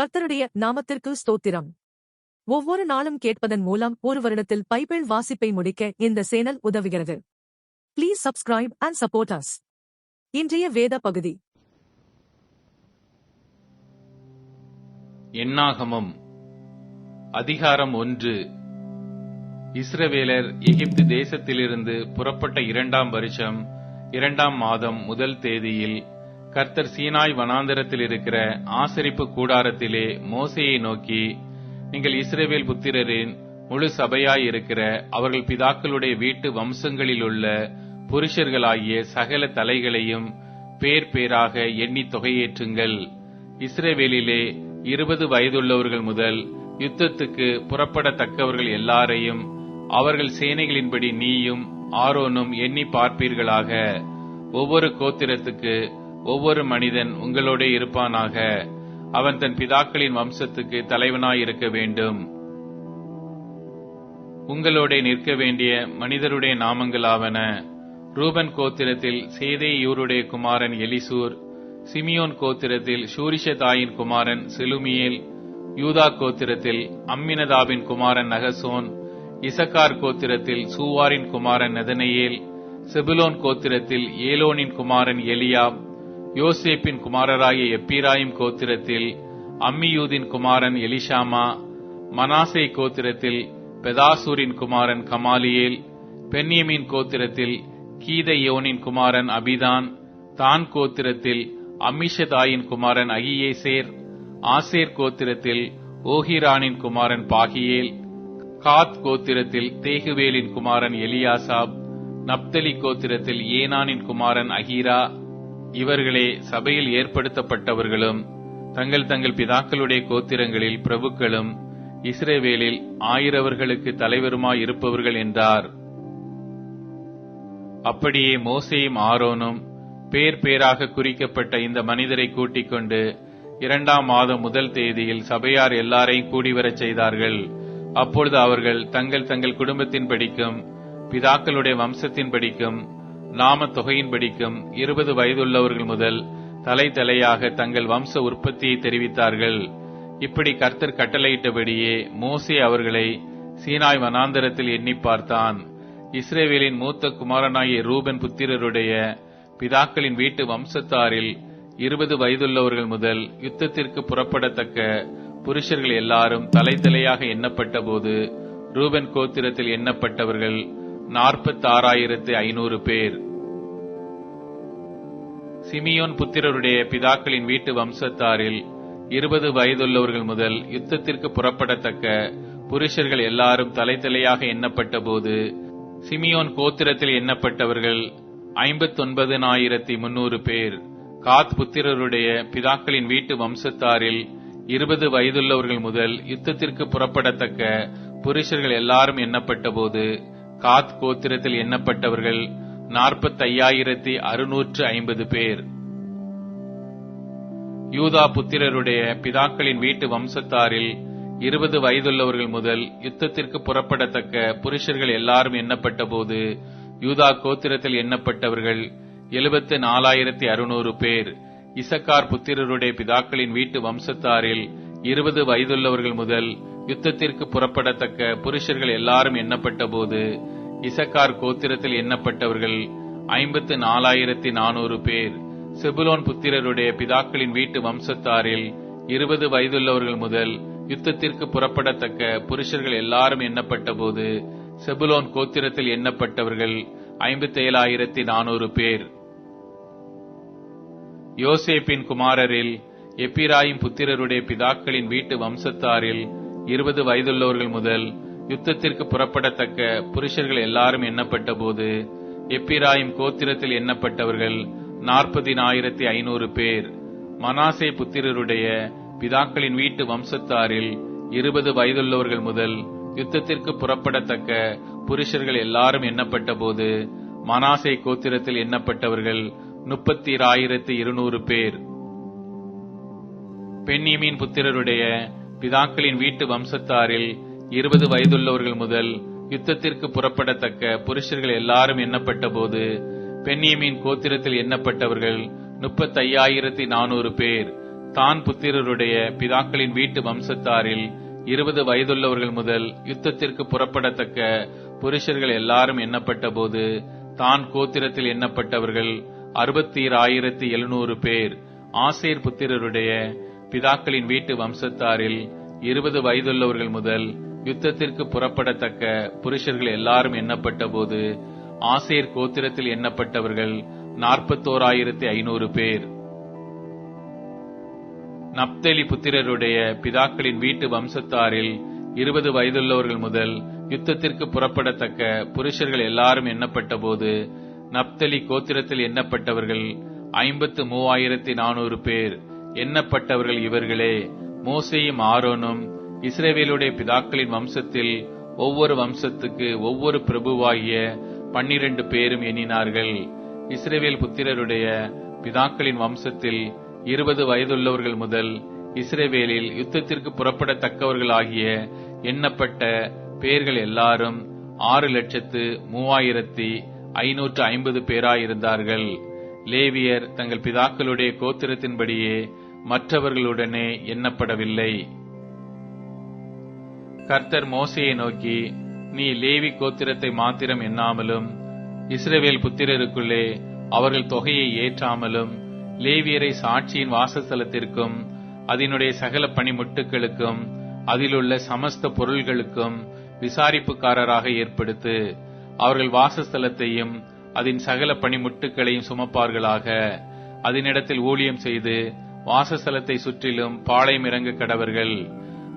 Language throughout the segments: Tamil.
கர்த்தருடைய நாமத்திற்கு ஸ்தோத்திரம். ஒவ்வொரு நாளும் கேட்பதன் மூலம் ஒரு வருடத்தில் பைபிள் வாசிப்பை முடிக்க இந்த சேனல் உதவுகிறது. Please subscribe and support us இன்றைய வேத பகுதி. எண்ணாகமம் அதிகாரம் ஒன்று. இஸ்ரவேலர் எகிப்து தேசத்திலிருந்து புறப்பட்ட இரண்டாம் வருஷம் இரண்டாம் மாதம் முதல் தேதியில் கர்த்தர் சீனாய் வனாந்தரத்தில் இருக்கிற ஆசரிப்பு கூடாரத்திலே மோசையை நோக்கி நீங்கள் இஸ்ரேவேல் புத்திரரின் முழு சபையாய் இருக்கிற அவர்கள் பிதாக்களுடைய வீட்டு வம்சங்களில் உள்ள புருஷர்களாகிய சகல தலைகளையும் பேர் பேராக எண்ணி தொகையேற்றுங்கள். இஸ்ரேவேலிலே இருபது வயதுள்ளவர்கள் முதல் யுத்தத்துக்கு புறப்படத்தக்கவர்கள் எல்லாரையும் அவர்கள் சேனைகளின்படி நீயும் ஆரோனும் எண்ணி பார்ப்பீர்களாக. ஒவ்வொரு கோத்திரத்துக்கு ஒவ்வொரு மனிதன் உங்களோட இருப்பானாக. அவன் தன் பிதாக்களின் வம்சத்துக்கு தலைவனாய் இருக்க வேண்டும். உங்களோட நிற்க வேண்டிய மனிதருடைய நாமங்களாவன. ரூபன் கோத்திரத்தில் சேதேயூருடைய குமாரன் எலிசூர் சிமியோன் கோத்திரத்தில் சூரிஷதாயின் குமாரன் செலுமியேல் யூதா கோத்திரத்தில் அம்மினதாவின் குமாரன் நகசோன் இசக்கார் கோத்திரத்தில் சூவாரின் குமாரன் நெதனையேல் செபுலோன் கோத்திரத்தில் ஏலோனின் குமாரன் எலியாப் யோசேப்பின் குமாரராகிய எப்பிராயிம் கோத்திரத்தில் அம்மியூதின் குமாரன் எலிஷாமா மனாசே கோத்திரத்தில் பெதாசூரின் குமாரன் கமாலியேல் பென்யமின் கோத்திரத்தில் கீதையோனின் குமாரன் அபிதான் தான் கோத்திரத்தில் அம்மிஷதாயின் குமாரன் அகியேசேர் ஆசேர் கோத்திரத்தில் ஓஹிரானின் குமாரன் பாகியேல் காத் கோத்திரத்தில் தேகுவேலின் குமாரன் எலியாசாப் நப்தலி கோத்திரத்தில் ஏனானின் குமாரன் அகீரா இவர்களே சபையில் ஏற்படுத்தப்பட்டவர்களும் தங்கள் தங்கள் பிதாக்களுடைய கோத்திரங்களில் பிரபுக்களும் இஸ்ரேவேலில் ஆயிரவர்களுக்கு தலைவருமாய் இருப்பவர்கள் என்றார். அப்படியே மோசேயும் ஆரோனும் பேர் பேராக குறிக்கப்பட்ட இந்த மனிதரை கூட்டிக் கொண்டு இரண்டாம் மாதம் முதல் தேதியில் சபையார் எல்லாரையும் கூடிவரச் செய்தார்கள். அப்பொழுது அவர்கள் தங்கள் தங்கள் குடும்பத்தின் படிக்கும் பிதாக்களுடைய வம்சத்தின் படிக்கும் நாம தொகையின் படிக்கும் இருபது வயதுள்ளவர்கள் முதல் தலை தலையாக தங்கள் வம்ச உற்பத்தியை தெரிவித்தார்கள். இப்படி கர்த்தர் கட்டளையிட்டபடியே மோசே அவர்களை சீனாய் வனாந்தரத்தில் எண்ணி பார்த்தான். இஸ்ரேவேலின் மூத்த குமாரனாகிய ரூபன் புத்திரருடைய பிதாக்களின் வீட்டு வம்சத்தாரில் இருபது வயதுள்ளவர்கள் முதல் யுத்தத்திற்கு புறப்படத்தக்க புருஷர்கள் எல்லாரும் தலை தலையாக எண்ணப்பட்ட போது ரூபன் கோத்திரத்தில் எண்ணப்பட்டவர்கள் நாற்பத்தி ஆறாயிரத்து ஐநூறு பேர். சிமியோன் புத்திரருடைய பிதாக்களின் வீட்டு வம்சத்தாரில் இருபது வயதுள்ளவர்கள் முதல் யுத்தத்திற்கு புறப்படத்தக்க புருஷர்கள் எல்லாரும் தலை தலையாக எண்ணப்பட்ட போது சிமியோன் கோத்திரத்தில் எண்ணப்பட்டவர்கள் ஐம்பத்தொன்பதினாயிரத்தி முன்னூறு பேர் காத் புத்திரருடைய பிதாக்களின் வீட்டு வம்சத்தாரில் இருபது வயதுள்ளவர்கள் முதல் யுத்தத்திற்கு புறப்படத்தக்க புருஷர்கள் எல்லாரும் எண்ணப்பட்ட போது காத் கோத்திரத்தில் எண்ணப்பட்டவர்கள் நாற்பத்தையாயிரத்தி அறுநூற்று ஐம்பது பேர். யூதா புத்திரருடைய பிதாக்களின் வீட்டு வம்சத்தாரில் இருபது வயதுள்ளவர்கள் முதல் யுத்தத்திற்கு புறப்படத்தக்க புருஷர்கள் எல்லாரும் எண்ணப்பட்ட போது யூதா கோத்திரத்தில் எண்ணப்பட்டவர்கள் எழுபத்து நாலாயிரத்தி அறுநூறு பேர். இசக்கார் புத்திரருடைய பிதாக்களின் வீட்டு வம்சத்தாரில் இருபது வயதுள்ளவர்கள் முதல் யுத்தத்திற்கு புறப்படத்தக்க புருஷர்கள் எல்லாரும் எண்ணப்பட்ட போது இசக்கார் கோத்திரத்தில் எண்ணப்பட்டவர்கள் ஐம்பத்து நாலாயிரத்தி நானூறு பேர். செபுலோன் புத்திரருடைய பிதாக்களின் வீட்டு வம்சத்தாரில் இருபது வயதுள்ளவர்கள் முதல் யுத்தத்திற்கு புறப்படத்தக்க புருஷர்கள் எல்லாரும் எண்ணப்பட்ட போது செபுலோன் கோத்திரத்தில் எண்ணப்பட்டவர்கள் ஐம்பத்தி ஏழாயிரத்தி நானூறு பேர். யோசேப்பின் குமாரரில் எப்பிராயின் புத்திரருடைய பிதாக்களின் வீட்டு வம்சத்தாரில் இருபது வயதுள்ளவர்கள் முதல் யுத்தத்திற்கு புறப்படத்தக்க புருஷர்கள் எல்லாரும் எண்ணப்பட்ட போது எப்பிராயும் கோத்திரத்தில் எண்ணப்பட்டவர்கள் நாற்பதினாயிரத்தி ஐநூறு பேர். மனாசே புத்திரருடைய பிதாக்களின் வீட்டு வம்சத்தாரில் இருபது வயதுள்ளவர்கள் முதல் யுத்தத்திற்கு புறப்படத்தக்க புருஷர்கள் எல்லாரும் எண்ணப்பட்ட போது மனாசே கோத்திரத்தில் எண்ணப்பட்டவர்கள் முப்பத்தி ஆயிரத்தி இருநூறு பேர். பெண்ணியமின் புத்திரருடைய பிதாக்களின் வீட்டு வம்சத்தாரில் இருபது வயதுள்ளவர்கள் முதல் யுத்தத்திற்கு புறப்படத்தக்க புருஷர்கள் எல்லாரும் எண்ணப்பட்ட போது பெண்ணியமின் கோத்திரத்தில் எண்ணப்பட்டவர்கள் முப்பத்தையாயிரத்தி நானூறு பேர். தான் புத்திரருடைய பிதாக்களின் வீட்டு வம்சத்தாரில் இருபது வயதுள்ளவர்கள் முதல் யுத்தத்திற்கு புறப்படத்தக்க புருஷர்கள் எல்லாரும் எண்ணப்பட்ட போது தான் கோத்திரத்தில் எண்ணப்பட்டவர்கள் அறுபத்தி ஆயிரத்தி எழுநூறு பேர். ஆசேர் புத்திரருடைய பிதாக்களின் வீட்டு வம்சத்தாரில் இருபது வயதுள்ளவர்கள் முதல் யுத்தத்திற்கு புறப்படத்தக்க புருஷர்கள் எல்லாரும் எண்ணப்பட்ட போது ஆசேர் கோத்திரத்தில் எண்ணப்பட்டவர்கள் நாற்பத்தோராயிரத்தி ஐநூறு பேர். நப்தலி புத்திரருடைய பிதாக்களின் வீட்டு வம்சத்தாரில் இருபது வயதுள்ளவர்கள் முதல் யுத்தத்திற்கு புறப்படத்தக்க புருஷர்கள் எல்லாரும் எண்ணப்பட்ட போது நப்தலி கோத்திரத்தில் எண்ணப்பட்டவர்கள் ஐம்பத்து மூவாயிரத்தி நானூறு பேர். எண்ணப்பட்டவர்கள் இவர்களே மோசையும் ஆரோனும் இஸ்ரேவேலுடைய பிதாக்களின் வம்சத்தில் ஒவ்வொரு வம்சத்துக்கு ஒவ்வொரு பிரபுவாகிய பன்னிரண்டு பேரும் எண்ணினார்கள். இஸ்ரேவேல் புத்திரருடைய பிதாக்களின் வம்சத்தில் இருபது வயதுள்ளவர்கள் முதல் இஸ்ரேவேலில் யுத்தத்திற்கு புறப்படத்தக்கவர்களாகிய எண்ணப்பட்ட பேர்கள் எல்லாரும் ஆறு லட்சத்து மூவாயிரத்தி ஐநூற்று ஐம்பது பேராயிருந்தார்கள். லேவியர் தங்கள் பிதாக்களுடைய கோத்திரத்தின்படியே மற்றவர்களுடனே எண்ணப்படவில்லை. கர்த்தர் மோசையை நோக்கி நீ லேவி கோத்திரத்தை மாத்திரம் எண்ணாமலும் இஸ்ரவேல் புத்திரருக்குள்ளே அவர்கள் தொகையை ஏற்றாமலும் லேவியரை சாட்சியின் வாசஸ்தலத்திற்கும் அதனுடைய சகல பணிமுட்டுகளுக்கும் அதிலுள்ள சமஸ்த பொருள்களுக்கும் விசாரிப்புக்காரராக ஏற்படுத்து அவர்கள் வாசஸ்தலத்தையும் அதன் சகல பணிமுட்டுகளையும் சுமப்பார்களாக. அதனிடத்தில் ஊழியம் செய்து வாசஸ்தலத்தை சுற்றிலும் பாளையம் இறங்க கடவர்கள்.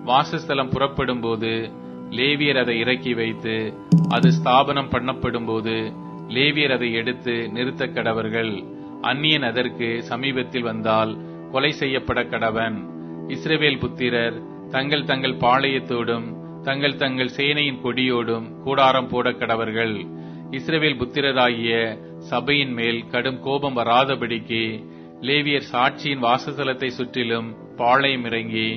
வாசஸ்தலம் புறப்படும் போது லேவியர் அதை இறக்கி வைத்து அது ஸ்தாபனம் பண்ணப்படும் போது லேவியர் அதை எடுத்து நிறுத்த கடவர்கள். அந்நியன் அதற்கு சமீபத்தில் வந்தால் கொலை செய்யப்பட கடவன். இஸ்ரவேல் புத்திரர் தங்கள் தங்கள் பாளையத்தோடும் தங்கள் தங்கள் சேனையின் கொடியோடும் கூடாரம் போட கடவர்கள். இஸ்ரவேல் புத்திரராகிய சபையின் மேல் கடும் கோபம் வராதபடிக்கு லேவியர் சாட்சியின் வாசஸ்தலத்தை சுற்றிலும் பாளையம் இறங்கி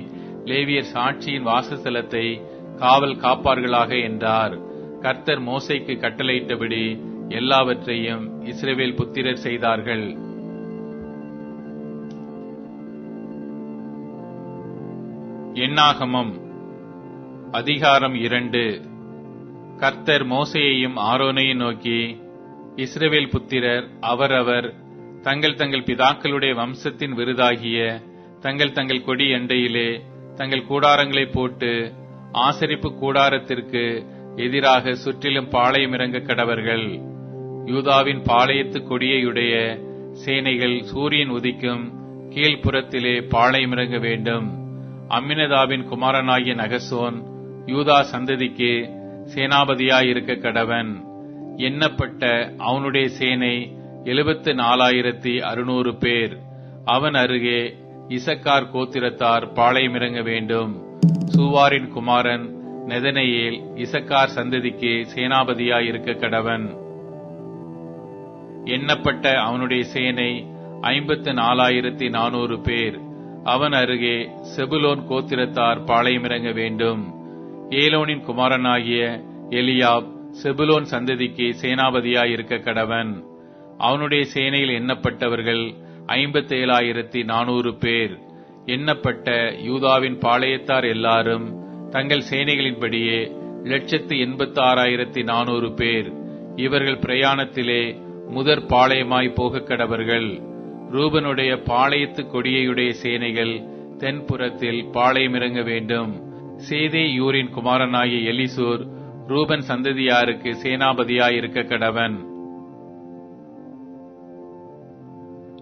லேவியர் சாட்சியின் வாசஸ்தலத்தை காவல் காப்பார்களாக என்றார். கர்த்தர் மோசைக்கு கட்டளையிட்டபடி எல்லாவற்றையும் இஸ்ரேவேல் புத்திரர் செய்தார்கள். எண்ணாகமம் அதிகாரம் இரண்டு. கர்த்தர் மோசையையும் ஆரோனையும் நோக்கி இஸ்ரவேல் புத்திரர் அவரவர் தங்கள் தங்கள் பிதாக்களுடைய வம்சத்தின் விருதாகிய தங்கள் தங்கள் கொடி எண்டையிலே தங்கள் கூடாரங்களை போட்டு ஆசரிப்பு கூடாரத்திற்கு எதிராக சுற்றிலும் பாளையம் இறங்க கடவர்கள். யூதாவின் பாளையத்து கொடியையுடைய சேனைகள் சூரியன் உதிக்கும் கீழ்ப்புறத்திலே பாளையம் இறங்க வேண்டும். அம்மினதாவின் குமாரனாகிய நகசோன் யூதா சந்ததிக்கு சேனாபதியாயிருக்க கடவன். எண்ணப்பட்ட அவனுடைய சேனை எழுபத்து நாலாயிரத்தி அறுநூறு பேர். அவன் அருகே இசக்கார் கோத்திரத்தார் பாளையம் இறங்க வேண்டும். சூவாரின் குமாரன் நெதனையேல் இசக்கார் சந்ததிக்கு சேனாபதியாயிருக்க கடவன். எண்ணப்பட்ட அவனுடைய சேனை ஐம்பத்து நாலாயிரத்தி நானூறு பேர். அவன் அருகே செபுலோன் கோத்திரத்தார் பாளையம் இறங்க வேண்டும். ஏலோனின் குமாரனாகிய எலியாப் செபுலோன் சந்ததிக்கு சேனாபதியாயிருக்க கடவன். அவனுடைய சேனையில் எண்ணப்பட்டவர்கள் ஐம்பத்தேழாயிரத்தி நானூறு பேர். எண்ணப்பட்ட யூதாவின் பாளையத்தார் எல்லாரும் தங்கள் சேனைகளின்படியே லட்சத்து எண்பத்தி ஆறாயிரத்தி நானூறு பேர். இவர்கள் பிரயாணத்திலே முதற் பாளையமாய் போக கடவர்கள். ரூபனுடைய பாளையத்து கொடியையுடைய சேனைகள் தென்புறத்தில் பாளையம் இறங்க வேண்டும். சேதே யூரின் குமாரனாகிய எலிசூர் ரூபன் சந்ததியாருக்கு சேனாபதியாயிருக்க கடவன்.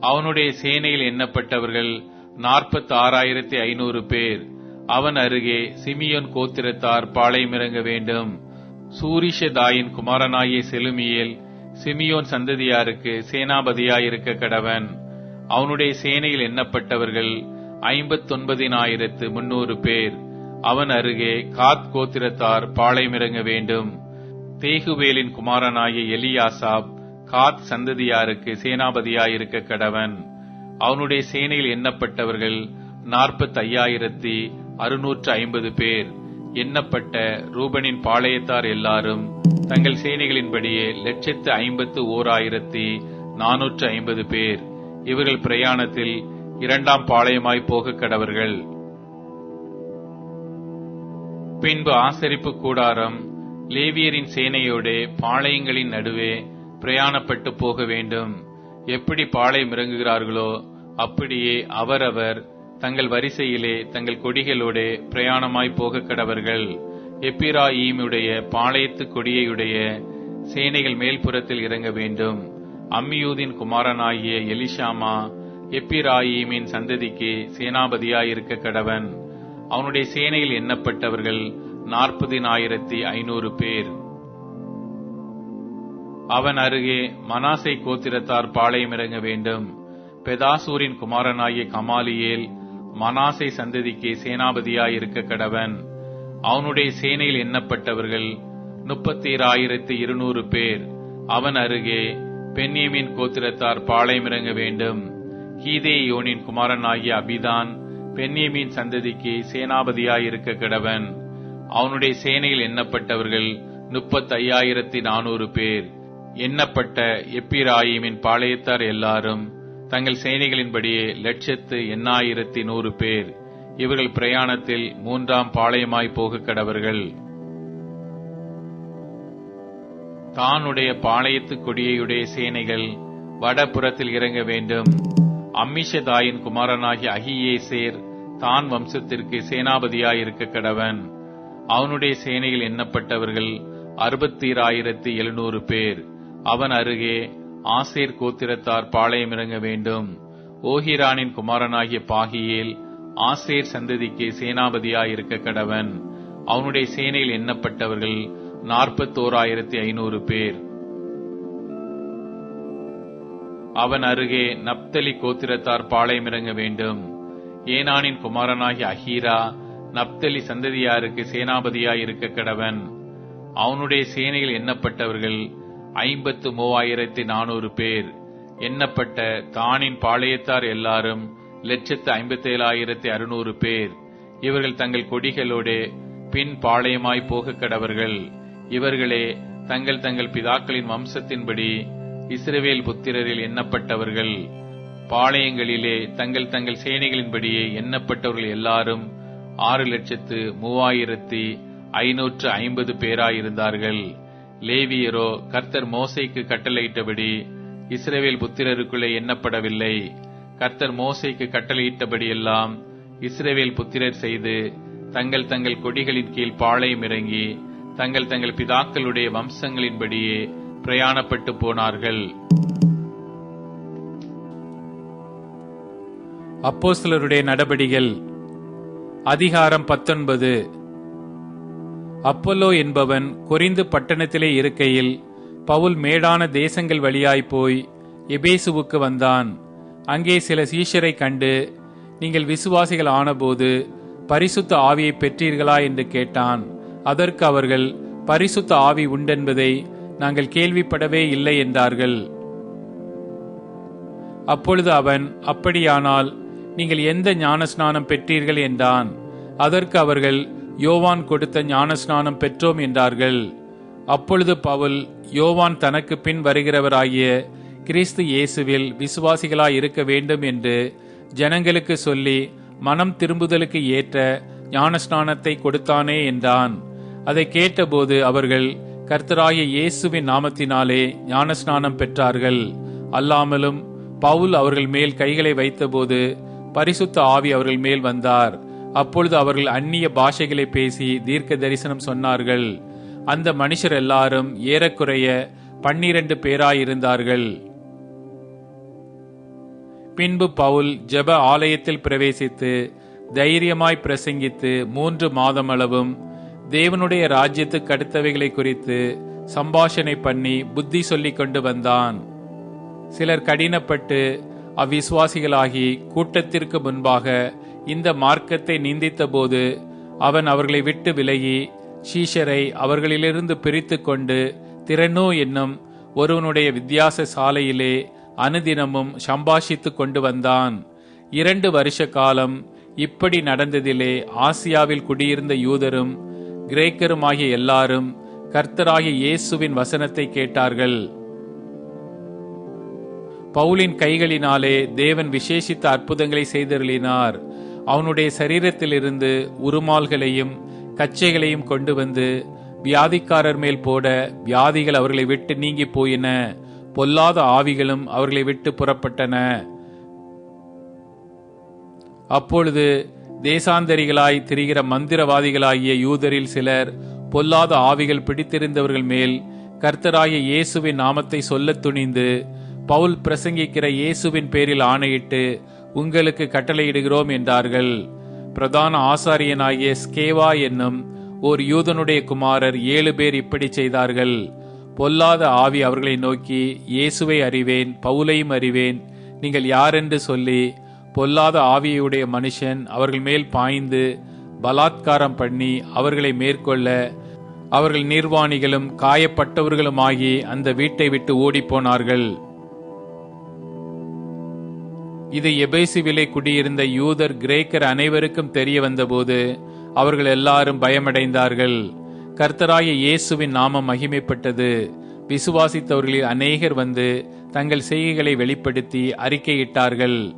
அவனுடைய சேனையில் எண்ணப்பட்டவர்கள் நாற்பத்தி ஆறாயிரத்தி ஐநூறு பேர். அவன் அருகே சிமியோன் கோத்திரத்தார் பாளையமிறங்க வேண்டும். சூரிஷதாயின் குமாரனாகிய செலுமியேல் சிமியோன் சந்ததியாருக்கு சேனாபதியாயிருக்க கடவன். அவனுடைய சேனையில் எண்ணப்பட்டவர்கள் ஐம்பத்தொன்பதினாயிரத்து முன்னூறு பேர். அவன் அருகே காத் கோத்திரத்தார் பாளையமிறங்க வேண்டும். தேகுவேலின் குமாரனாகிய எலியாசாப் காத் சந்ததியாருக்கு சேனாபதியாயிருக்க கடவன் அவனுடைய சேனையில் எண்ணப்பட்டவர்கள் நாற்பத்தி ஐயாயிரத்தி அறுநூற்று ஐம்பது பேர். எண்ணப்பட்ட ரூபனின் பாளையத்தார் எல்லாரும் தங்கள் சேனைகளின்படியே லட்சத்து ஐம்பத்து ஓர் ஆயிரத்தி நானூற்று ஐம்பது பேர். இவர்கள் பிரயாணத்தில் இரண்டாம் பாளையமாய் போக கடவர்கள். பின்பு ஆசரிப்பு கூடாரம் லேவியரின் சேனையோட பாளையங்களின் நடுவே பிரயாணப்பட்டு போக வேண்டும். எப்படி பாளையம் இறங்குகிறார்களோ அப்படியே அவரவர் தங்கள் வரிசையிலே தங்கள் கொடிகளோட பிரயாணமாய் போக கடவர்கள். எப்பிராயீமுடைய பாளையத்து கொடியையுடைய சேனைகள் மேல்புறத்தில் இறங்க வேண்டும். அம்மியூதின் குமாரனாகிய எலிஷாமா எப்பிராயீமின் சந்ததிக்கு சேனாபதியாயிருக்க கடவன். அவனுடைய சேனையில் எண்ணப்பட்டவர்கள் நாற்பதினாயிரத்தி ஐநூறு பேர். அவன் அருகே மனாசை கோத்திரத்தார் பாளையம் இறங்க வேண்டும். பெதாசூரின் குமாரனாகிய கமாலியேல் மனாசை சந்ததிக்கு சேனாபதியாயிருக்க கடவன். அவனுடைய சேனையில் எண்ணப்பட்டவர்கள் முப்பத்தி ஆயிரத்தி இருநூறு பேர். அவன் அருகே பெண்ணியமின் கோத்திரத்தார் பாளையம் இறங்க வேண்டும். கீதேயோனின் குமாரனாகிய அபிதான் பென்யமின் சந்ததிக்கு சேனாபதியாயிருக்க கடவன். அவனுடைய சேனையில் எண்ணப்பட்டவர்கள் முப்பத்தி ஐயாயிரத்தி நானூறு பேர். எண்ணப்பட்ட எப்பிராயிமின் பாளையத்தார் எல்லாரும் தங்கள் சேனைகளின்படியே லட்சத்து எண்ணாயிரத்தி நூறு பேர் இவர்கள் பிரயாணத்தில் மூன்றாம் பாளையமாய் போக கடவர்கள். தானுடைய பாளையத்து கொடியையுடைய சேனைகள் வடபுறத்தில் இறங்க வேண்டும். அம்மிஷதாயின் குமாரனாகிய அகியேசேர் தான் வம்சத்திற்கு சேனாபதியாயிருக்க கடவன். அவனுடைய சேனையில் எண்ணப்பட்டவர்கள் அறுபத்தீராயிரத்தி எழுநூறு பேர். அவன் அருகே ஆசேர் கோத்திரத்தார் பாளையம் இறங்க வேண்டும். ஓஹிரானின் குமாரனாகிய பாகியேல் ஆசேர் சந்ததிக்கு சேனாபதியாயிருக்க கடவன். அவனுடைய சேனையில் எண்ணப்பட்டவர்கள் நாற்பத்தோராயிரத்தி ஐநூறு பேர். அவன் அருகே நப்தலி கோத்திரத்தார் பாளையம் இறங்க வேண்டும். ஏனானின் குமாரனாகிய அஹீரா நப்தலி சந்ததியாருக்கு சேனாபதியாயிருக்க கடவன். அவனுடைய சேனையில் எண்ணப்பட்டவர்கள் ஐம்பத்து மூவாயிரத்தி நானூறு பேர். எண்ணப்பட்ட தானின் பாளையத்தார் எல்லாரும் லட்சத்து ஐம்பத்தேழாயிரத்தி அறுநூறு பேர். இவர்கள் தங்கள் கொடிகளோடு பின் பாளையமாய் போக கடவர்கள். இவர்களே தங்கள் தங்கள் பிதாக்களின் வம்சத்தின்படி இஸ்ரவேல் புத்திரரில் எண்ணப்பட்டவர்கள். பாளையங்களிலே தங்கள் தங்கள் சேனைகளின்படியே எண்ணப்பட்டவர்கள் எல்லாரும் ஆறு லட்சத்து மூவாயிரத்தி ஐநூற்று ஐம்பது பேராயிருந்தார்கள். லேவியரோ கர்த்தர் மோசைக்கு கட்டளையிட்டபடி இஸ்ரேவேல் புத்திரருக்குள்ளே எண்ணப்படவில்லை. கர்த்தர் மோசைக்கு கட்டளையிட்டபடியெல்லாம் இஸ்ரேவேல் புத்திரர் செய்து தங்கள் தங்கள் கொடிகளின் கீழ் பாளையம் இறங்கி தங்கள் தங்கள் பிதாக்களுடைய வம்சங்களின்படியே பிரயாணப்பட்டு போனார்கள். அப்போஸ்தலருடைய நடபடிகள் அதிகாரம் பத்தொன்பது. அப்பல்லோ என்பவன் கொரிந்து பட்டணத்திலே இருக்கையில் பவுல் மேடான தேசங்கள் வழியாய் போய் எபேசுவுக்கு வந்தான். அங்கே சில சீஷரை கண்டு நீங்கள் விசுவாசிகள் ஆனபோது பரிசுத்த ஆவியை பெற்றீர்களா? என்று கேட்டான். அதற்கு அவர்கள் பரிசுத்த ஆவி உண்டென்பதை நாங்கள் கேள்விப்படவே இல்லை என்றார்கள். அப்பொழுது அவன் அப்படியானால் நீங்கள் எந்த ஞானஸ்நானம் பெற்றீர்கள்? என்றான். அதற்கு அவர்கள் யோவான் கொடுத்த ஞானஸ்நானம் பெற்றோம் என்றார்கள். அப்பொழுது பவுல் யோவான் தனக்கு பின் வருகிறவராகிய கிறிஸ்து இயேசுவில் விசுவாசிகளாய் இருக்க வேண்டும் என்று ஜனங்களுக்கு சொல்லி மனம் திரும்புதலுக்கு ஏற்ற ஞானஸ்நானத்தை கொடுத்தானே என்றான். அதை கேட்டபோது அவர்கள் கர்த்தராய இயேசுவின் நாமத்தினாலே ஞானஸ்நானம் பெற்றார்கள். அல்லாமலும் பவுல் அவர்கள் மேல் கைகளை வைத்தபோது பரிசுத்த ஆவி அவர்கள் மேல் வந்தார். அப்பொழுது அவர்கள் அந்நிய பாஷைகளை பேசி தீர்க்க தரிசனம் சொன்னார்கள். அந்த மனுஷர் எல்லாரும் ஏறக்குறைய பன்னிரண்டு பேராயிருந்தார்கள். பின்பு பவுல் ஜெப ஆலயத்தில் பிரவேசித்து தைரியமாய் பிரசங்கித்து மூன்று மாதமளவும் தேவனுடைய ராஜ்யத்துக்கு அடுத்தவைகளை குறித்து சம்பாஷணை பண்ணி புத்தி சொல்லிக் கொண்டு வந்தான். சிலர் கடினப்பட்டு அவ்விசுவாசிகளாகி கூட்டத்திற்கு முன்பாக இந்த மார்க்கத்தை நிந்தித்தபோது அவன் அவர்களை விட்டு விலகி ஷீஷரை அவர்களிலிருந்து பிரித்து கொண்டு திறனோ என்னும் ஒருவனுடைய வித்தியாச சாலையிலே அனுதினமும் சம்பாஷித்து கொண்டு வந்தான். இரண்டு வருஷ காலம் இப்படி நடந்ததிலே ஆசியாவில் குடியிருந்த யூதரும் கிரேக்கருமாகிய எல்லாரும் கர்த்தராகிய இயேசுவின் வசனத்தை கேட்டார்கள். பவுலின் கைகளினாலே தேவன் விசேஷித்த அற்புதங்களை செய்தருளினார். அவனுடைய சரீரத்திலிருந்து உருமால்களையும் கச்சைகளையும் கொண்டு வந்து வியாதிக்காரர் மேல் போட வியாதிகள் அவர்களை விட்டு நீங்கி போயின. பொல்லாத ஆவிகளும் அவர்களை விட்டு புறப்பட்டன. அப்பொழுது தேசாந்தரிகளாய் திரிகிற மந்திரவாதிகளாகிய யூதரில் சிலர் பொல்லாத ஆவிகள் பிடித்திருந்தவர்கள் மேல் கர்த்தராகிய இயேசுவின் நாமத்தை சொல்லத் துணிந்து பவுல் பிரசங்கிக்கிற இயேசுவின் பேரில் ஆணையிட்டு உங்களுக்கு கட்டளையிடுகிறோம் என்றார்கள். பிரதான ஆசாரியனாகிய ஸ்கேவா என்னும் ஓர் யூதனுடைய குமாரர் ஏழு பேர் இப்படி செய்தார்கள். பொல்லாத ஆவி அவர்களை நோக்கி இயேசுவை அறிவேன் பவுலையும் அறிவேன் நீங்கள் யாரென்று சொல்லி பொல்லாத ஆவியுடைய மனுஷன் அவர்கள் மேல் பாய்ந்து பலாத்காரம் பண்ணி அவர்களை மேற்கொள்ள அவர்கள் நிர்வாணிகளும் காயப்பட்டவர்களுமாகி அந்த வீட்டை விட்டு ஓடிப்போனார்கள் இது எபேசுவிலே குடியிருந்த யூதர் கிரேக்கர் அனைவருக்கும் தெரிய வந்தபோது அவர்கள் எல்லாரும் பயமடைந்தார்கள். கர்த்தராய இயேசுவின் நாமம் மகிமைப்பட்டது. விசுவாசித்தவர்களில் அநேகர் வந்து தங்கள் செய்கைகளை வெளிப்படுத்தி அறிக்கையிட்டார்கள்.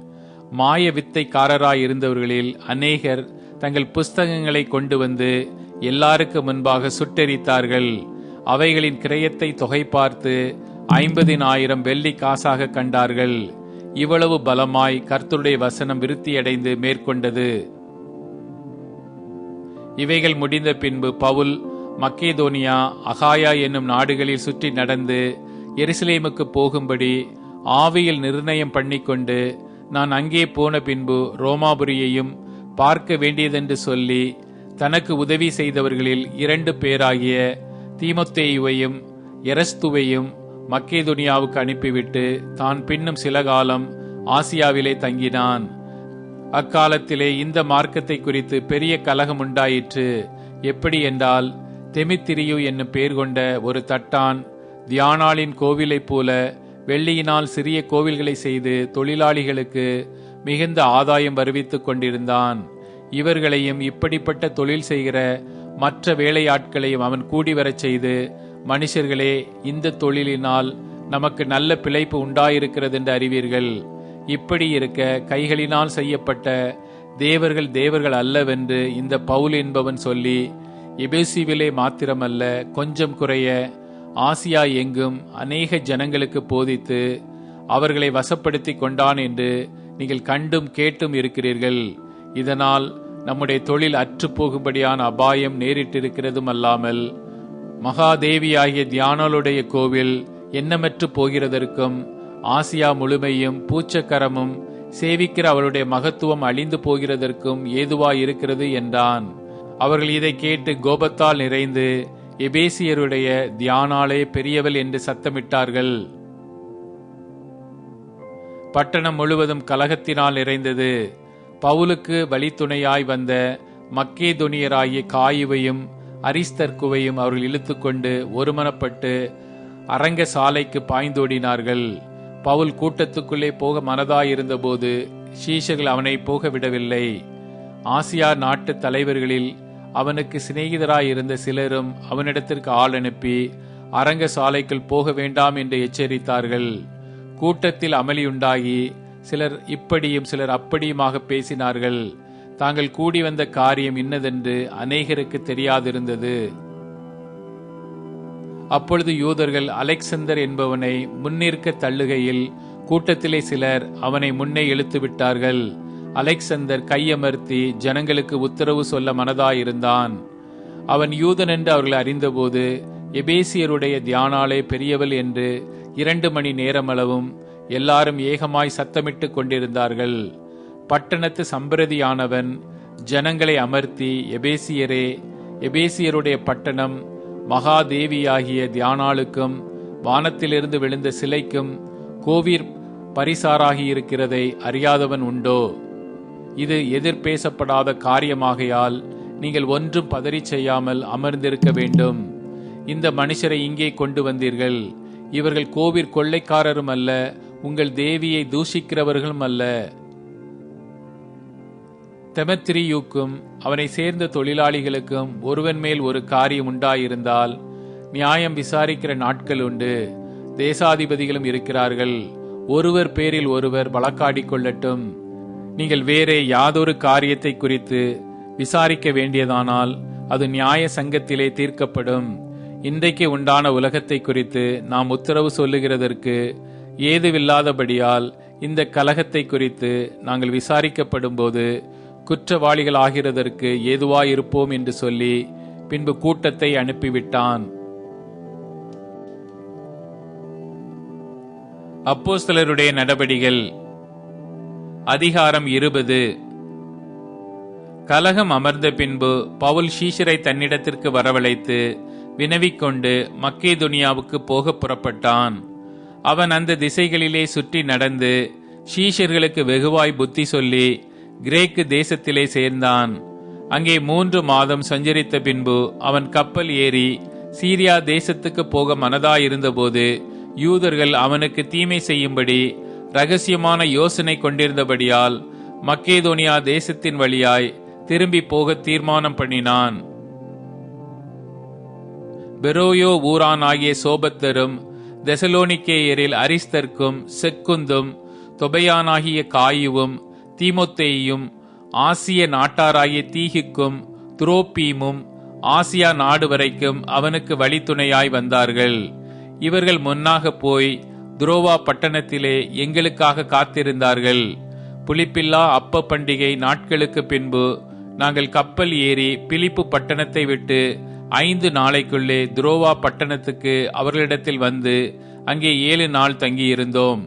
மாய வித்தைக்காரராய் இருந்தவர்களில் அநேகர் தங்கள் புஸ்தகங்களை கொண்டு வந்து எல்லாருக்கு முன்பாக சுட்டெரித்தார்கள். அவைகளின் கிரயத்தை தொகை பார்த்து ஐம்பதினாயிரம் வெள்ளி காசாக கண்டார்கள். இவ்வளவு பலமாய் கர்த்தருடைய வசனம் விருத்தியடைந்து மேற்கொண்டது. இவைகள் முடிந்த பின்பு பவுல் மக்கேதோனியா அகாயா என்னும் நாடுகளில் சுற்றி நடந்து எருசலேமுக்கு போகும்படி ஆவியில் நிர்ணயம் பண்ணிக்கொண்டு நான் அங்கே போன பின்பு ரோமாபுரியையும் பார்க்க வேண்டியதென்று சொல்லி தனக்கு உதவி செய்தவர்களில் இரண்டு பேராகிய தீமொத்தேயுவையும் எரஸ்துவையும் மக்கேதுனியாவுக்கு அனுப்பிவிட்டு தான் பின்னும் சில காலம் ஆசியாவிலே தங்கினான். அக்காலத்திலே இந்த மார்க்கத்தை குறித்து பெரிய கலகம் உண்டாயிற்று. எப்படி என்றால் தெமித்திரியு என்னும் பேர் கொண்ட ஒரு தட்டான் தியானாளின் கோவிலைப் போல வெள்ளியினால் சிறிய கோவில்களை செய்து தொழிலாளிகளுக்கு மிகுந்த ஆதாயம் வருவித்துக் கொண்டிருந்தான். இவர்களையும் இப்படிப்பட்ட தொழில் செய்கிற மற்ற வேலையாட்களையும் அவன் கூடி வரச் செய்து மனுஷர்களே இந்த தொழிலினால் நமக்கு நல்ல பிழைப்பு உண்டாயிருக்கிறது என்று அறிவீர்கள். இப்படி இருக்க கைகளினால் செய்யப்பட்ட தேவர்கள் தேவர்கள் அல்லவென்று இந்த பவுல் என்பவன் சொல்லி எபேசிவிலே மாத்திரமல்ல கொஞ்சம் குறைய ஆசியா எங்கும் அநேக ஜனங்களுக்கு போதித்து அவர்களை வசப்படுத்தி கொண்டான் என்று நீங்கள் கண்டும் கேட்டும் இருக்கிறீர்கள். இதனால் நம்முடைய தொழில் அற்று போகும்படியான அபாயம் நேரிட்டிருக்கிறதும் அல்லாமல் மகாதேவியாகிய தியானலுடைய கோவில் எண்ணமற்று போகிறதற்கும் ஆசியா முழுமையும் பூச்சக்கரமும் சேவிக்கிற அவளுடைய மகத்துவம் அழிந்து போகிறதற்கும் ஏதுவாய் இருக்கிறது என்றான். அவர்கள் இதை கேட்டு கோபத்தால் நிறைந்து எபேசியருடைய தியானாலே பெரியவள் என்று சத்தமிட்டார்கள். பட்டணம் முழுவதும் கலகத்தினால் நிறைந்தது. பவுலுக்கு வழித்துணையாய் வந்த மக்கேதுனியராகிய காயுவையும் அரிஸ்தர்க்குவையும் அவர்கள் இழுத்துக்கொண்டு ஒருமனப்பட்டு அரங்க சாலைக்கு பாய்ந்தோடினார்கள். பவுல் கூட்டத்துக்குள்ளே போக மனதாயிருந்தபோது சீஷர்கள் அவனை போக விடவில்லை. ஆசியா நாட்டு தலைவர்களில் அவனுக்கு சிநேகிதராயிருந்த சிலரும் அவனிடத்திற்கு ஆள் அனுப்பி அரங்க சாலைக்குள் போக வேண்டாம் என்று எச்சரித்தார்கள். கூட்டத்தில் அமளியுண்டாகி சிலர் இப்படியும் சிலர் அப்படியுமாக பேசினார்கள். தாங்கள் கூடி வந்த காரியம் இன்னதென்று அநேகருக்கு தெரியாதிருந்தது. அப்பொழுது யூதர்கள் அலெக்சந்தர் என்பவனை முன்னிற்க தள்ளுகையில் கூட்டத்திலே சிலர் அவனை முன்னே இழுத்து விட்டார்கள் அலெக்சந்தர் கையமர்த்தி ஜனங்களுக்கு உத்தரவு சொல்ல மனதாயிருந்தான். அவன் யூதன் என்று அவர்கள் அறிந்தபோது எபேசியருடைய தியானாலே பெரியவள் என்று இரண்டு மணி நேரமளவும் எல்லாரும் ஏகமாய் சத்தமிட்டு கொண்டிருந்தார்கள். பட்டணத்து சம்பிரதியானவன் ஜனங்களை அமர்த்தி எபேசியரே எபேசியருடைய பட்டணம் மகாதேவியாகிய தியானாளுக்கும் வானத்திலிருந்து விழுந்த சிலைக்கும் கோவிர் பரிசாராகி இருக்கிறதை அறியாதவன் உண்டோ? இது எதிர்பேசப்படாத காரியமாகையால் நீங்கள் ஒன்றும் பதறி செய்யாமல் அமர்ந்திருக்க வேண்டும். இந்த மனுஷரை இங்கே கொண்டு வந்தீர்கள். இவர்கள் கோவிற் கொள்ளைக்காரரும் அல்ல உங்கள் தேவியை தூஷிக்கிறவர்களும் அல்ல. தெமத்திரியுக்கும் அவனை சேர்ந்த தொழிலாளிகளுக்கும் ஒருவன் மேல் ஒரு காரியம் உண்டாயிருந்தால் நியாயம் விசாரிக்கிற நாட்கள் உண்டு. தேசாதிபதிகளும் இருக்கிறார்கள். ஒருவர் பேரில் ஒருவர் வழக்காடிக் கொள்ளட்டும். நீங்கள் வேறே யாதொரு காரியத்தை குறித்து விசாரிக்க வேண்டியதானால் அது நியாய சங்கத்திலே தீர்க்கப்படும். இன்றைக்கு உண்டான உலகத்தை குறித்து நாம் உத்தரவு சொல்லுகிறதற்கு ஏதுவில்லாதபடியால் இந்த கலகத்தை குறித்து நாங்கள் விசாரிக்கப்படும் போது குற்றவாளிகள் ஆகிறதற்கு ஏதுவாயிருப்போம் என்று சொல்லி பின்பு கூட்டத்தை அனுப்பிவிட்டான். அப்போஸ்தலருடைய நடபடிகள் அதிகாரம் இருபது. கலகம் அமர்ந்த பின்பு பவுல் ஷீஷரை தன்னிடத்திற்கு வரவழைத்து வினவிக்கொண்டு மக்கே துனியாவுக்கு போக புறப்பட்டான். அவன் அந்த திசைகளிலே சுற்றி நடந்து ஷீஷர்களுக்கு வெகுவாய் புத்தி சொல்லி கிரேக்கு தேசத்திலே சேர்ந்தான். அங்கே மூன்று மாதம் சஞ்சரித்த பின்பு அவன் கப்பல் ஏறி சீரியா தேசத்துக்கு போக மனதாயிருந்தபோது யூதர்கள் அவனுக்கு தீமை செய்யும்படி ரகசியமான யோசனை கொண்டிருந்தபடியால் மக்கேதோனியா தேசத்தின் வழியாய் திரும்பி போக தீர்மானம் பண்ணினான். பெரோயோ ஊரான் ஆகிய சோபத்தரும் தெசலோனிக்கேயரில் அரிஸ்தர்க்கும் செக்குந்தும் தொபையானாகிய காயுவும் தீமொத்தேயும் ஆசிய நாட்டாராகிய தீகிக்கும் துரோப்பீமும் ஆசியா நாடு வரைக்கும் அவனுக்கு வழித்துணையாய் வந்தார்கள். இவர்கள் முன்னாக போய் துரோவா பட்டணத்திலே எங்களுக்காக காத்திருந்தார்கள். புளிப்பில்லா அப்ப பண்டிகை நாட்களுக்கு பின்பு நாங்கள் கப்பல் ஏறி பிலிப்பு பட்டணத்தை விட்டு ஐந்து நாளைக்குள்ளே துரோவா பட்டணத்துக்கு அவர்களிடத்தில் வந்து அங்கே ஏழு நாள் தங்கியிருந்தோம்.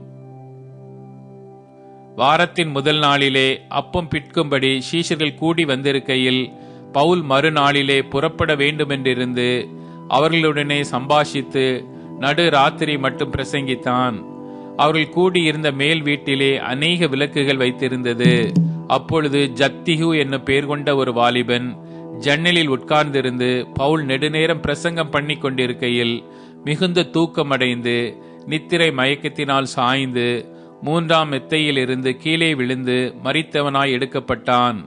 வாரத்தின் முதல் நாளிலே அப்பம் பிட்கும்படி சீஷர்கள் கூடி வந்திருக்கையில் பவுல் மறுநாளிலே புறப்பட வேண்டுமென்றிருந்து அவர்களுடனே சம்பாஷித்து நடு ராத்திரி மட்டும் பிரசங்கித்தான். அவர்கள் கூடியிருந்த மேல் வீட்டிலே அநேக விளக்குகள் வைத்திருந்தது. அப்பொழுது ஜக்திஹு என்னும் பெயர் கொண்ட ஒரு வாலிபன் ஜன்னலில் உட்கார்ந்திருந்து பவுல் நெடுநேரம் பிரசங்கம் பண்ணி கொண்டிருக்கையில் மிகுந்த தூக்கமடைந்து நித்திரை மயக்கத்தினால் சாய்ந்து மூன்றாம் மெத்தையில் இருந்து கீழே விழுந்து மறித்தவனாய் எடுக்கப்பட்டான்.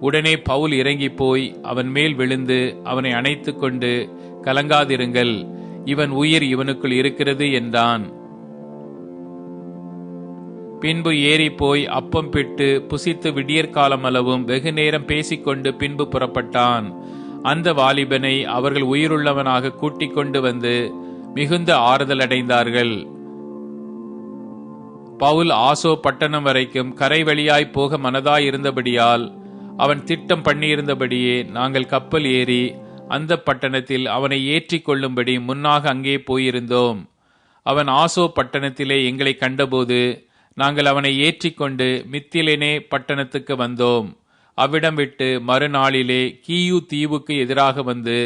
உடனே பவுல் இறங்கி போய் அவன் மேல் விழுந்து அவனை அணைத்துக் கொண்டு கலங்காதிருங்கள் இவன் உயிர் இவனுக்குள் இருக்கிறது என்றான். பின்பு ஏறி போய் அப்பம் பிட்டு புசித்து விடியற்காலம் அளவும் வெகு நேரம் பேசிக்கொண்டு பின்பு புறப்பட்டான். அந்த வாலிபனை அவர்கள் உயிருள்ளவனாக கூட்டிக் கொண்டு வந்து மிகுந்த ஆறுதல் அடைந்தார்கள் பவுல் ஆசோ பட்டணம் வரைக்கும் கரை வழியாய் போக மனதாய் இருந்தபடியால் அவன் திட்டம் பண்ணியிருந்தபடியே நாங்கள் கப்பல் ஏறி அந்த பட்டணத்தில் அவனை ஏற்றி கொள்ளும்படி முன்னாக அங்கே போயிருந்தோம். அவன் ஆசோ பட்டணத்திலே எங்களை கண்டபோது நாங்கள் அவனை ஏற்றிக்கொண்டு மித்திலேனே பட்டணத்துக்கு வந்தோம். அவ்விடம் விட்டு மறுநாளிலே கீயு தீவுக்கு எதிராக வந்து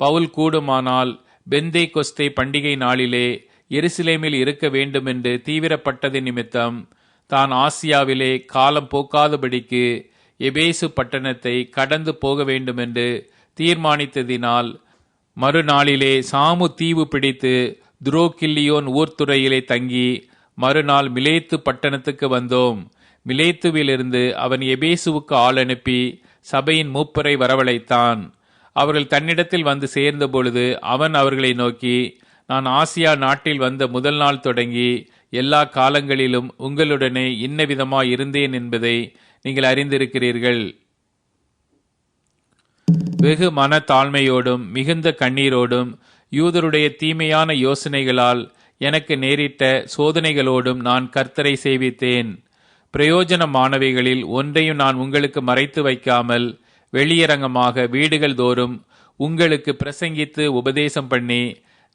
பவுல் கூடுமானால் பெந்தே கொஸ்தே பண்டிகை நாளிலே எருசலேமில் இருக்க வேண்டுமென்று தீவிரப்பட்டது நிமித்தம் தான் ஆசியாவிலே காலம் போக்காதபடிக்கு எபேசு பட்டணத்தை கடந்து போக வேண்டுமென்று தீர்மானித்ததினால் மறுநாளிலே சாமு தீவு பிடித்து துரோக்கில்லியோன் ஊர்த்துறையிலே தங்கி மறுநாள் மிலேத்து பட்டணத்துக்கு வந்தோம். மிலேத்துவிலிருந்து அவன் எபேசுவுக்கு ஆள் அனுப்பி சபையின் மூப்பரை வரவழைத்தான். அவர்கள் தன்னிடத்தில் வந்து சேர்ந்த பொழுது அவன் அவர்களை நோக்கி நான் ஆசியா நாட்டில் வந்த முதல் நாள் தொடங்கி எல்லா காலங்களிலும் உங்களுடனே இன்னவிதமாய் இருந்தேன் என்பதை நீங்கள் அறிந்திருக்கிறீர்கள். வெகு மன தாழ்மையோடும் மிகுந்த கண்ணீரோடும் யூதருடைய தீமையான யோசனைகளால் எனக்கு நேரிட்ட சோதனைகளோடும் நான் கர்த்தரை சேவித்தேன். பிரயோஜனமானவைகளில் ஒன்றையும் நான் உங்களுக்கு மறைத்து வைக்காமல் வெளியரங்கமாக வீடுகள் தோறும் உங்களுக்கு பிரசங்கித்து உபதேசம் பண்ணி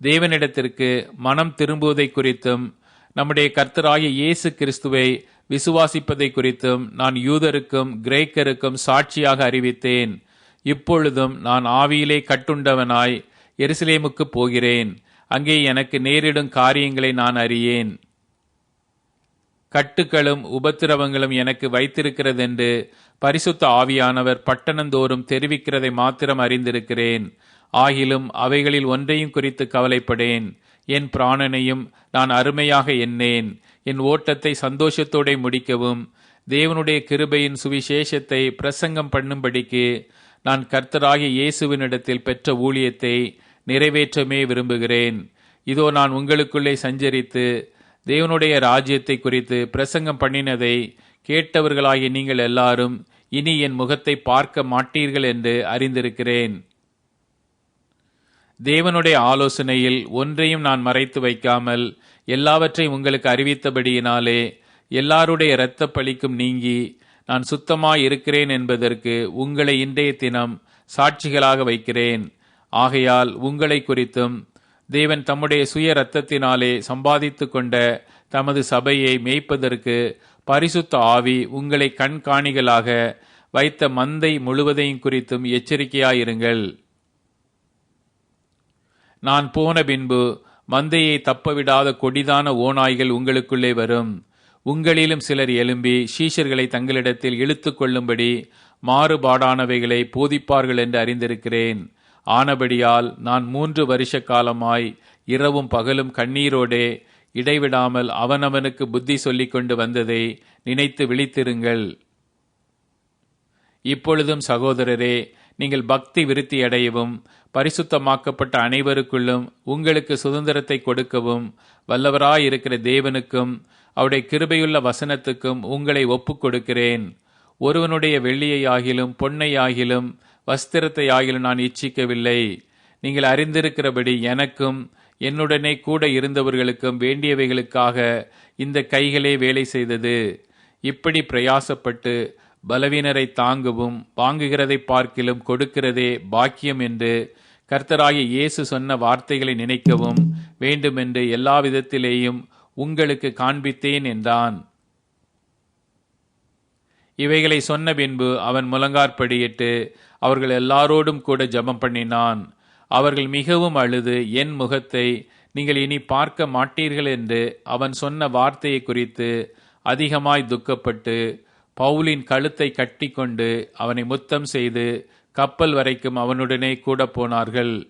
தேவனிடத்திற்கு மனம் திரும்புவதை குறித்தும் நம்முடைய கர்த்தராகிய இயேசு கிறிஸ்துவை விசுவாசிப்பதை குறித்தும் நான் யூதருக்கும் கிரேக்கருக்கும் சாட்சியாக அறிவித்தேன். இப்பொழுதும் நான் ஆவியிலே கட்டுண்டவனாய் எருசலேமுக்கு போகிறேன். அங்கே எனக்கு நேரிடும் காரியங்களை நான் அறியேன். கட்டுகளும் உபத்திரவங்களும் எனக்கு வைத்திருக்கிறதென்று பரிசுத்த ஆவியானவர் பட்டணந்தோறும் தெரிவிக்கிறதை மாத்திரம் அறிந்திருக்கிறேன். ஆகிலும் அவைகளில் ஒன்றையும் குறித்து கவலைப்படேன். என் பிராணனையும் நான் அருமையாக எண்ணேன். என் ஓட்டத்தை சந்தோஷத்தோടെ முடிக்கவும். தேவனுடைய கிருபையின் சுவிசேஷத்தை பிரசங்கம் பண்ணும்படிக்கு நான் கர்த்தராகிய இயேசுவினிடத்தில் பெற்ற ஊழியத்தை நிறைவேற்றமே விரும்புகிறேன். இதோ நான் உங்களுக்குள்ளே சஞ்சரித்து தேவனுடைய ராஜ்யத்தை குறித்து பிரசங்கம் பண்ணினதை கேட்டவர்களாகிய நீங்கள் எல்லாரும் இனி என் முகத்தை பார்க்க மாட்டீர்கள் என்று அறிந்திருக்கிறேன். தேவனுடைய ஆலோசனையில் ஒன்றையும் நான் மறைத்து வைக்காமல் எல்லாவற்றையும் உங்களுக்கு அறிவித்தபடியினாலே எல்லாருடைய இரத்த பழிக்கும் நீங்கி நான் சுத்தமாய் இருக்கிறேன் என்பதற்கு உங்களை இன்றைய தினம் சாட்சிகளாக வைக்கிறேன். ஆகையால் உங்களை குறித்தும் தேவன் தம்முடைய சுய இரத்தத்தினாலே சம்பாதித்து கொண்ட தமது சபையை மேய்ப்பதற்கு பரிசுத்த ஆவி உங்களை கண்காணிகளாக வைத்த மந்தை முழுவதையும் குறித்தும் எச்சரிக்கையாயிருங்கள். நான் போன பின்பு மந்தையை தப்பவிடாத கொடிதான ஓநாய்கள் உங்களுக்குள்ளே வரும். உங்களிலும் சிலர் எழும்பி சீஷர்களை தங்களிடத்தில் இழுத்து கொள்ளும்படி மாறுபாடானவைகளை போதிப்பார்கள் என்று அறிந்திருக்கிறேன். ஆனபடியால் நான் மூன்று வருஷ காலமாய் இரவும் பகலும் கண்ணீரோடே இடைவிடாமல் அவனவனுக்கு புத்தி சொல்லிக் கொண்டு வந்ததை நினைத்து விழித்திருங்கள். இப்பொழுதும் சகோதரரே நீங்கள் பக்தி விருத்தி அடையவும் பரிசுத்தமாக்கப்பட்ட அனைவருக்குள்ளும் உங்களுக்கு சுதந்திரத்தை கொடுக்கவும் வல்லவராயிருக்கிற தேவனுக்கும் அவருடைய கிருபையுள்ள வசனத்துக்கும் உங்களை ஒப்பு கொடுக்கிறேன் ஒருவனுடைய பொன்னை ஆகிலும் வஸ்திரத்தை ஆகிலும் நான் இச்சிக்கவில்லை. நீங்கள் அறிந்திருக்கிறபடி எனக்கும் என்னுடனே கூட இருந்தவர்களுக்கும் வேண்டியவைகளுக்காக இந்த கைகளே வேலை செய்தது. இப்படி பிரயாசப்பட்டு பலவீனரை தாங்கவும் வாங்குகிறதை பார்க்கிலும் கொடுக்கிறதே பாக்கியம் என்று கர்த்தராகிய இயேசு சொன்ன வார்த்தைகளை நினைக்கவும் வேண்டுமென்று எல்லா விதத்திலேயும் உங்களுக்கு காண்பித்தேன் என்றான். இவைகளை சொன்ன பின்பு அவன் முழங்காற்படியிட்டு அவர்கள் எல்லாரோடும் கூட ஜபம் பண்ணினான். அவர்கள் மிகவும் அழுது என் முகத்தை நீங்கள் இனி பார்க்க மாட்டீர்கள் என்று அவன் சொன்ன வார்த்தையை குறித்து அதிகமாய் துக்கப்பட்டு பவுலின் கழுத்தை கட்டிக்கொண்டு அவனை முத்தம் செய்து கப்பல் வரைக்கும் அவனுடனே கூட போனார்கள்.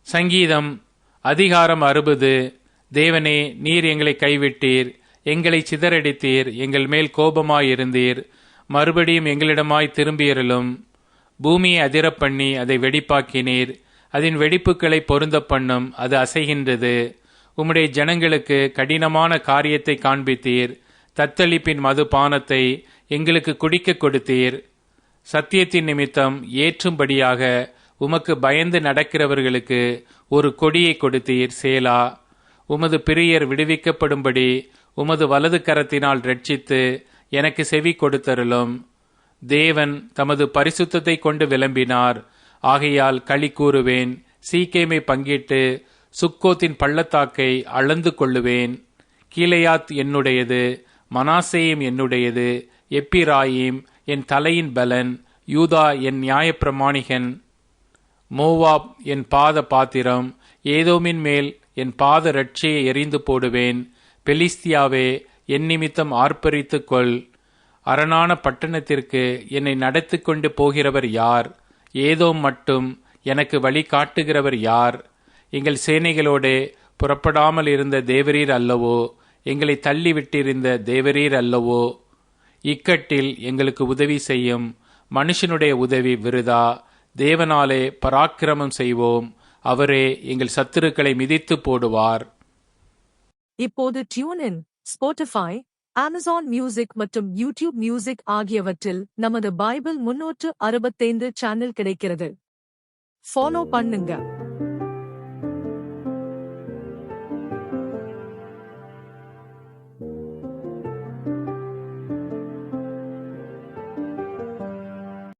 சங்கீதம் அதிகாரம் அறுபது. தேவனே நீர் எங்களை கைவிட்டீர். எங்களை சிதறடித்தீர். எங்கள் மேல் கோபமாயிருந்தீர். மறுபடியும் எங்களிடமாய் திரும்பியறலும் பூமியை அதிரப்பண்ணி அதை வெடிப்பாக்கினீர். அதன் வெடிப்புகளை பொருந்த பண்ணும். அது அசைகின்றது. உம்முடைய ஜனங்களுக்கு கடினமான காரியத்தை காண்பித்தீர். தத்தளிப்பின் மதுபானத்தை எங்களுக்கு குடிக்க கொடுத்தீர். சத்தியத்தின் நிமித்தம் ஏற்றும்படியாக உமக்கு பயந்து நடக்கிறவர்களுக்கு ஒரு கொடியை கொடுத்தீர் சேலா. உமது பிரியர் விடுவிக்கப்படும்படி உமது வலது கரத்தினால் ரட்சித்து எனக்கு செவி கொடுத்தருளும். தேவன் தமது பரிசுத்தத்தை கொண்டு விளம்பினார். ஆகையால் களி கூறுவேன் சீக்கேமை பங்கிட்டு சுக்கோத்தின் பள்ளத்தாக்கை அளந்து கொள்ளுவேன். கீழையாத் என்னுடையது மனாசேயும் என்னுடையது எப்பிராயிம் என் தலையின் பலன் யூதா என் நியாயப்பிரமாணிகன். மோவாப் என் பாத பாத்திரம் ஏதோமின் மேல் என் பாத ரட்சியை எரிந்து போடுவேன். பெலிஸ்தியாவே என் நிமித்தம் ஆர்ப்பரித்து கொள். அரணான பட்டணத்திற்கு என்னை நடத்தி கொண்டு போகிறவர் யார்? ஏதோ மட்டும் எனக்கு வழி காட்டுகிறவர் யார்? எங்கள் சேனைகளோடே புறப்படாமல் இருந்த தேவரீர் அல்லவோ எங்களை தள்ளிவிட்டிருந்த தேவரீர் அல்லவோ இக்கட்டில் எங்களுக்கு உதவி செய்யும் மனுஷனுடைய உதவி விருதா? தேவனாலே பராக்கிரமம் செய்வோம். அவரே எங்கள் சத்துருக்களை மிதித்து போடுவார். இப்போது டியூனின் ஸ்போட்டிஃபை அமேசான் மியூசிக் மற்றும் யூடியூப் மியூசிக் ஆகியவற்றில் நமது பைபிள் முன்னூற்று அறுபத்தைந்து சேனல் கிடைக்கிறது. ஃபாலோ பண்ணுங்க.